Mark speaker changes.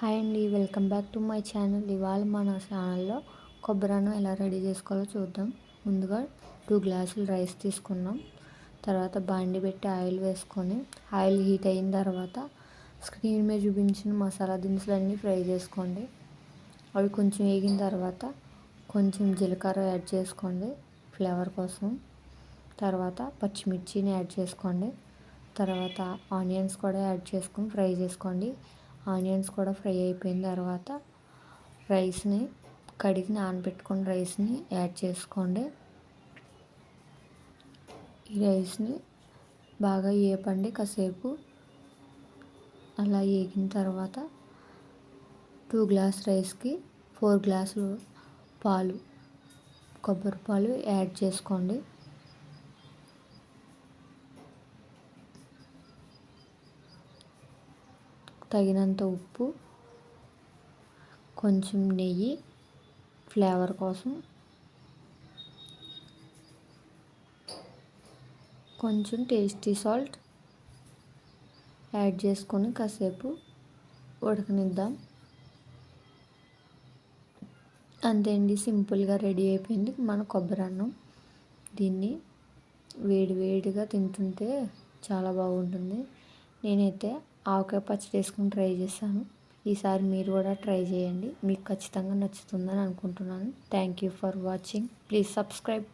Speaker 1: Hi అండి welcome back to my channel. ఇవాళ మన ఛానల్లో కొబ్బరిను ఎలా రెడీ చేసుకోవాలో చూద్దాం. ముందుగా టూ గ్లాసులు రైస్ తీసుకున్నాం. తర్వాత బాండి పెట్టి ఆయిల్ వేసుకొని ఆయిల్ హీట్ అయిన తర్వాత స్క్రీన్ మీద చూపించిన మసాలా దినుసులన్నీ ఫ్రై చేసుకోండి. అవి కొంచెం వేగిన తర్వాత కొంచెం జీలకర్ర యాడ్ చేసుకోండి ఫ్లేవర్ కోసం. తర్వాత పచ్చిమిర్చిని యాడ్ చేసుకోండి. తర్వాత ఆనియన్స్ కూడా యాడ్ చేసుకొని ఫ్రై చేసుకోండి. ఆనియన్స్ కూడా ఫ్రై అయిపోయిన తర్వాత రైస్ని కడిగి నానబెట్టుకున్న రైస్ని యాడ్ చేసుకోండి. ఈ రైస్ని బాగా ఏపండి కాసేపు. అలా వేగిన తర్వాత టూ గ్లాస్ రైస్కి ఫోర్ గ్లాసులు పాలు కొబ్బరి పాలు యాడ్ చేసుకోండి. తగినంత ఉప్పు కొంచెం నెయ్యి ఫ్లేవర్ కోసం కొంచెం టేస్టీ సాల్ట్ యాడ్ చేసుకొని కాసేపు ఉడకనిద్దాం. అంతే అండి సింపుల్గా రెడీ అయిపోయింది మన కొబ్బరి అన్నం. దీన్ని వేడి వేడిగా తింటుంటే చాలా బాగుంటుంది. నేనైతే ఆవకాయ పచ్చడి వేసుకుని ట్రై చేశాను. ఈసారి మీరు కూడా ట్రై చేయండి. మీకు ఖచ్చితంగా నచ్చుతుందని అనుకుంటున్నాను. Thank you for watching please subscribe